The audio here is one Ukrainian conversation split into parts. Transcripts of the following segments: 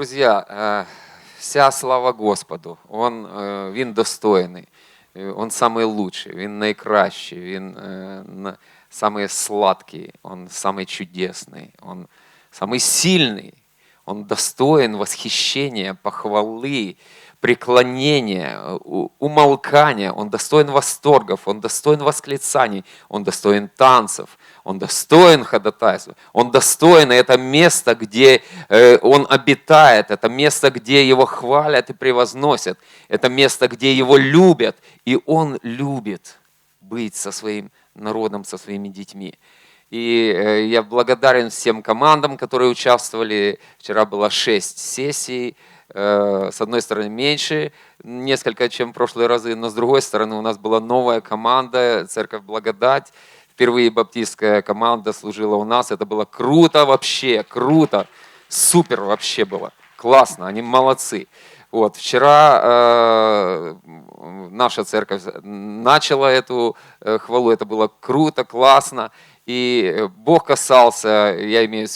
Друзья, э, вся слава Господу. Он, э, він достойний. Э, Он самый лучший, він найкращий, він е, на- самый сладкий, он самый чудесный, он самый сильный. Он достоин восхищения, похвалы, преклонения, у- умолкания. Он достоин восторгов, он достоин восклицаний, он достоин танцев, он достоин ходатайства, он достоин, это место, где э, он обитает, это место, где его хвалят и превозносят, это место, где его любят, и он любит быть со своим народом, со своими детьми. И э, я благодарен всем командам, которые участвовали. Вчера было шесть сессий. Э, С одной стороны, меньше несколько, чем в прошлые разы, но с другой стороны, у нас была новая команда, Церковь Благодать. Впервые баптистская команда служила у нас. Это было круто вообще, круто. Супер вообще было. Классно, они молодцы. Вот, вчера э, наша церковь начала эту э, хвалу, это было круто, классно. И э, Бог касался, я имею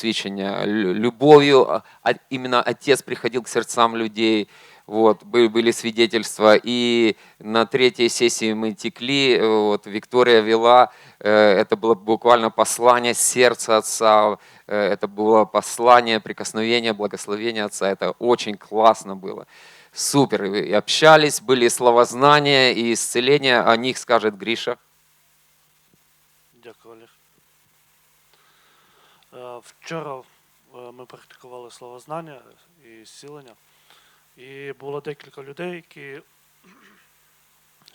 лю- любовью, а именно Отец приходил к сердцам людей, вот, были, были свидетельства. И на третьей сессии мы текли, э, вот, Виктория вела, э, это было буквально послание сердца Отца, э, это было послание, прикосновение, благословение Отца, это очень классно было. Супер, и общались, были словознания и исцеления, о них скажет Гриша. Дякую, Олег. Е, Вчора е, ми практикували словознання і зцілення. І було декілька людей, які,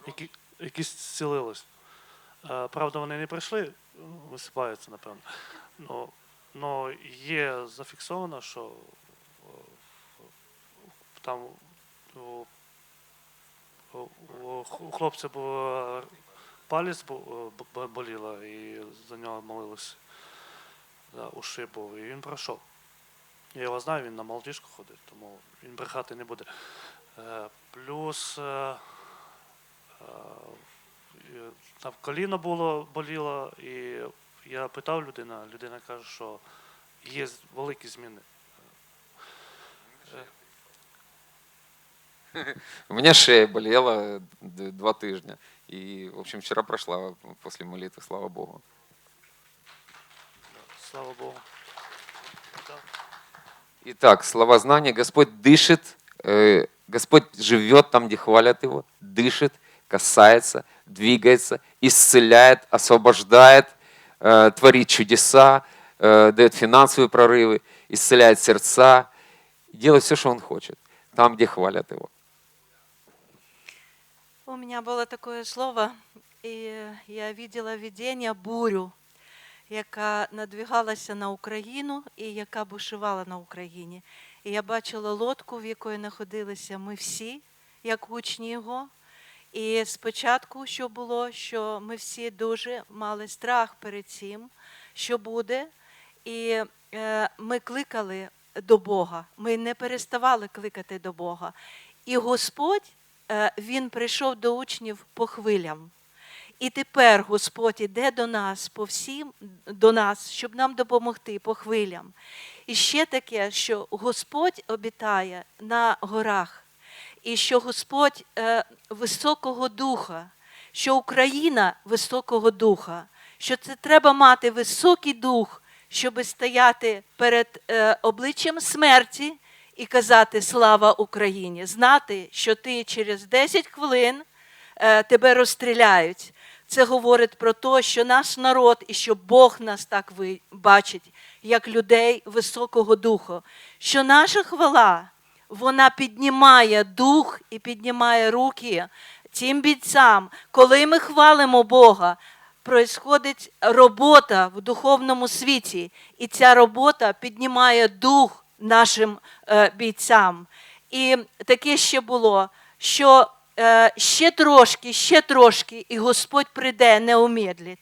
які, які зцілились. Е, Правда, вони не прийшли, е, висипаються, напевно. Но, но є зафіксовано, що е, там у, хлопця був е, палець бу- б- б- і за нього молилися. Да, ушиб був, і він пройшов. Я його знаю, він на молодіжку ходить, тому він брехати не буде. Е, плюс е, е, і там коліно було, боліло, і я питав людина, людина каже, що є великі зміни. У меня шея болела два тижня. И, в общем, вчера прошла после молитвы, слава Богу. Слава Богу. Так. Итак, словознание. Господь дышит, э, Господь живет там, где хвалят Его, дышит, касается, двигается, исцеляет, освобождает, э, творит чудеса, э, дает финансовые прорывы, исцеляет сердца, делает все, что Он хочет, там, где хвалят Его. У меня было такое слово, і я видела видение бурю, яка надвигалася на Україну і яка бушувала на Україні. І я бачила лодку, в якої знаходилися ми всі, як учні його. І спочатку, що було, що ми всі дуже мали страх перед цим, що буде. І е, ми кликали до Бога. Ми не переставали кликати до Бога. І Господь е, Він прийшов до учнів по хвилям. І тепер Господь іде до нас по всім до нас, щоб нам допомогти по хвилям. І ще таке, що Господь обітає на горах, і що Господь е, високого духа, що Україна високого духа, що це треба мати високий дух, щоб стояти перед е, обличчям смерті і казати Слава Україні! Знати, що ти через 10 хвилин е, тебе розстріляють. Це говорить про те, що наш народ і що Бог нас так бачить, як людей високого духу, що наша хвала вона піднімає дух і піднімає руки тим бійцям. Коли ми хвалимо Бога, происходить робота в духовному світі, і ця робота піднімає дух нашим е, бійцям. І таке ще було, що ще трошки, ще трошки, і Господь прийде не умедлить,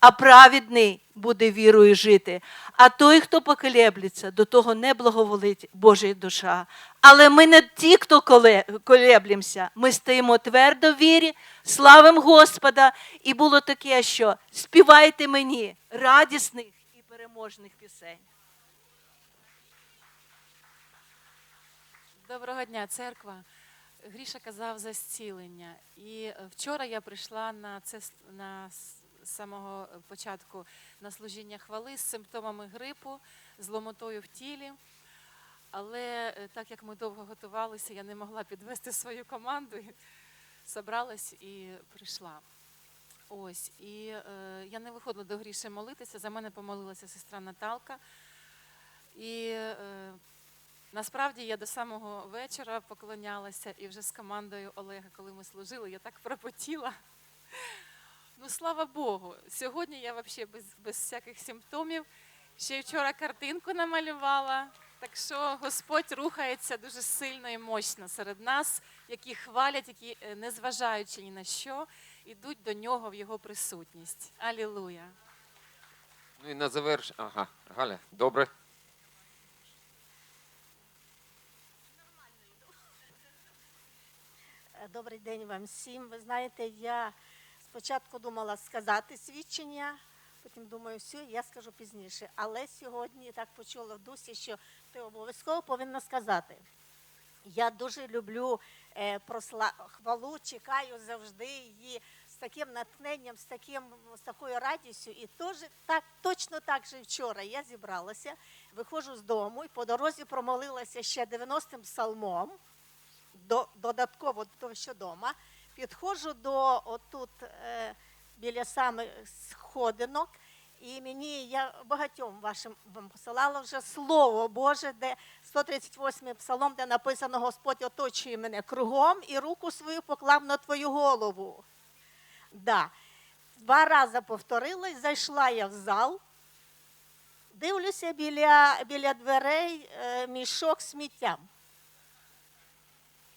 а праведний буде вірою жити. А той, хто поколеблеться, до того не благоволить Божа душа. Але ми не ті, хто коле- колеблемося, ми стоїмо твердо в вірі, славим Господа. І було таке, що співайте мені радісних і переможних пісень. Доброго дня, церква. Гріша казав за зцілення. І е, вчора я прийшла на це на самого початку на служіння хвали з симптомами грипу, з ломотою в тілі. Але е, так як ми довго готувалися, я не могла підвести свою команду. Собралась і прийшла. Ось, і е, я не виходила до Гріші молитися. За мене помолилася сестра Наталка. І е, Насправді я до самого вечора поклонялася і вже з командою Олега, коли ми служили, я так пропотіла. Ну, слава Богу, сьогодні я взагалі без, без всяких симптомів. Ще вчора картинку намалювала. Так що Господь рухається дуже сильно і мощно серед нас, які хвалять, які, е, незважаючи ні на що, ідуть до нього в його присутність. Алілуя! Ну і на заверш... Ага, Галя, добре. Добрий день вам всім. Ви знаєте, я спочатку думала сказати свідчення, потім думаю, все, я скажу пізніше. Але сьогодні так почула в дусі, що ти обов'язково повинна сказати. Я дуже люблю е, просла... хвалу, чекаю завжди її з таким натхненням, з, таким, з такою радістю. І теж так, точно так же вчора я зібралася, виходжу з дому і по дорозі промолилася ще 90-м псалмом до, додатково до того, що вдома. Підходжу до отут е, біля самих сходинок, і мені я багатьом вашим вам посилала вже слово Боже, де 138 псалом, де написано Господь оточує мене кругом і руку свою поклав на твою голову. Да. Два рази повторилась, зайшла я в зал, дивлюся біля, біля дверей е, мішок сміттям.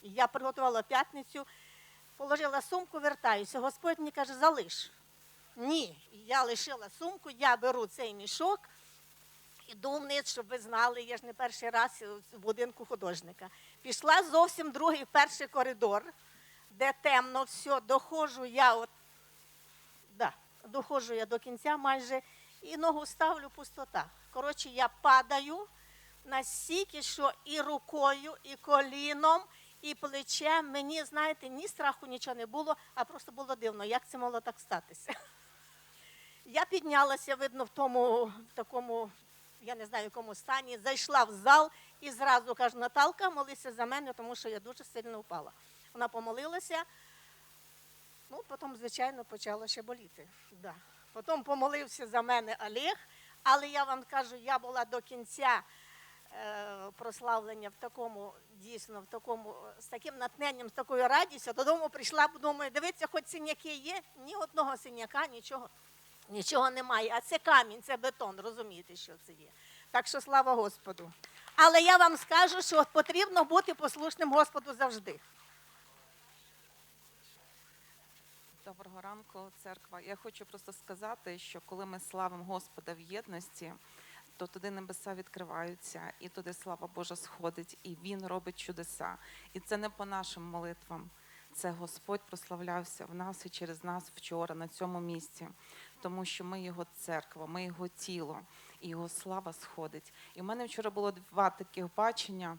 Я приготувала п'ятницю, положила сумку, вертаюся. Господь мені каже, залиш. Ні, я лишила сумку, я беру цей мішок, іду вниз, щоб ви знали, я ж не перший раз в будинку художника. Пішла зовсім другий перший коридор, де темно все, доходжу я от, да, доходжу я до кінця майже і ногу ставлю пустота. Коротше, я падаю настільки, що і рукою, і коліном, і плечем. Мені, знаєте, ні страху, нічого не було, а просто було дивно, як це могло так статися. Я піднялася, видно, в тому, в такому, я не знаю, якому стані, зайшла в зал і зразу кажу, Наталка, молися за мене, тому що я дуже сильно впала. Вона помолилася, ну, потім, звичайно, почало ще боліти. Да. Потім помолився за мене Олег, але я вам кажу, я була до кінця прославлення в такому, дійсно, в такому, е, з таким натхненням, з такою радістю. Додому прийшла, думаю, дивіться, хоч синяки є, ні одного синяка, нічого. Нічого немає, а це камінь, це бетон, розумієте, що це є. Так що слава Господу. Але я вам скажу, що потрібно бути послушним Господу завжди. Доброго ранку, церква. Я хочу просто сказати, що коли ми славимо Господа в єдності, то туди небеса відкриваються, і туди слава Божа сходить, і Він робить чудеса. І це не по нашим молитвам. Це Господь прославлявся в нас і через нас вчора на цьому місці, тому що ми його церква, ми його тіло, і його слава сходить. І в мене вчора було два таких бачення.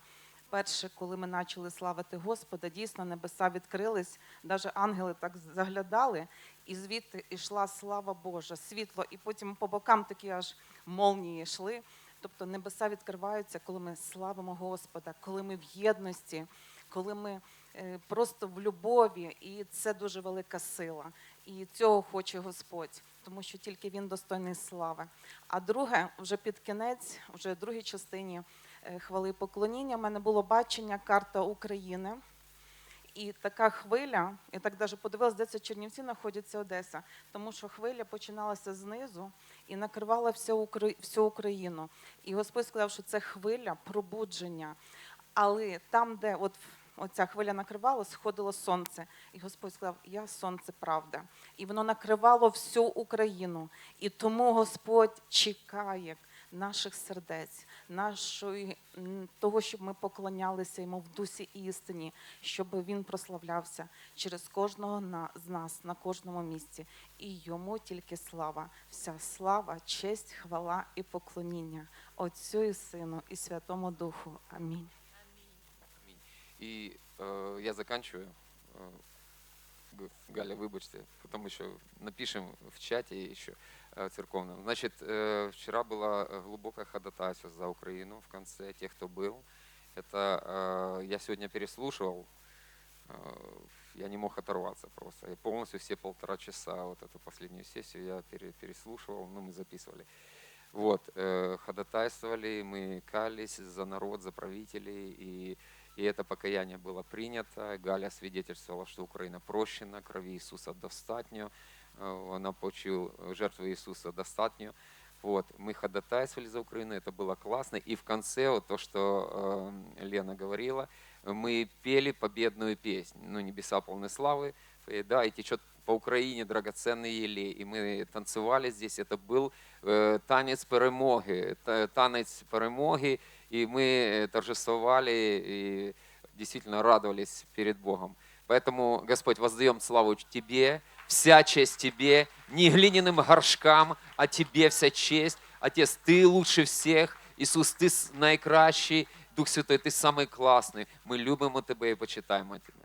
Перше, коли ми почали славити Господа, дійсно небеса відкрились, навіть ангели так заглядали, і звідти йшла слава Божа, світло, і потім по бокам такі аж молнії йшли. Тобто небеса відкриваються, коли ми славимо Господа, коли ми в єдності, коли ми е, просто в любові, і це дуже велика сила. І цього хоче Господь, тому що тільки Він достойний слави. А друге, вже під кінець, вже в другій частині хвали поклоніння, в мене було бачення карта України. І така хвиля, я так навіть подивилася, де це Чернівці знаходяться Одеса, тому що хвиля починалася знизу і накривала всю Україну. І Господь сказав, що це хвиля пробудження. Але там, де от оця хвиля накривала, сходило сонце. І Господь сказав: Я сонце правда. І воно накривало всю Україну. І тому Господь чекає наших сердець, нашої того, щоб ми поклонялися йому в дусі і істині, щоб він прославлявся через кожного з нас на кожному місці. І йому тільки слава, вся слава, честь, хвала і поклоніння Отцю і Сину і Святому Духу. Амінь. Амінь. И э, я заканчиваю. якби Галя, вибачте, потом еще напишем в чаті ще э, церковно. Значить, э, вчора була э, глибока ходатайство за Украину. в конце тех, кто был, Это я сегодня переслушивал, я не мог оторваться просто. Я полностью все полтора часа вот эту последнюю сессию я переслушивал, ну мы записывали. Вот, ходатайствовали, мы кались за народ, за правителей, и и это покаяние было принято. Галя свидетельствовала, что Украина прощена, крови Иисуса достатньо, э, она получила жертву Иисуса достатньо. Вот, мы ходатайствовали за Украину, это было классно. И в конце, вот то, что э, Лена говорила, мы пели победную песнь. Ну, небеса полны славы, э, да, и течет по Украине драгоценный елей. И мы танцевали здесь, это был э, танець перемоги, та- танець перемоги, и мы э, торжествовали и действительно радовались перед Богом. Поэтому, Господь, воздаем славу Тебе, вся честь Тебе, не глиняным горшкам, а Тебе вся честь. Отец, Ты лучше всех, Ісус, Ти с- найкращий, Дух Святой, Ти самий класний. Ми любимо Тебе і почитаємо Тебе.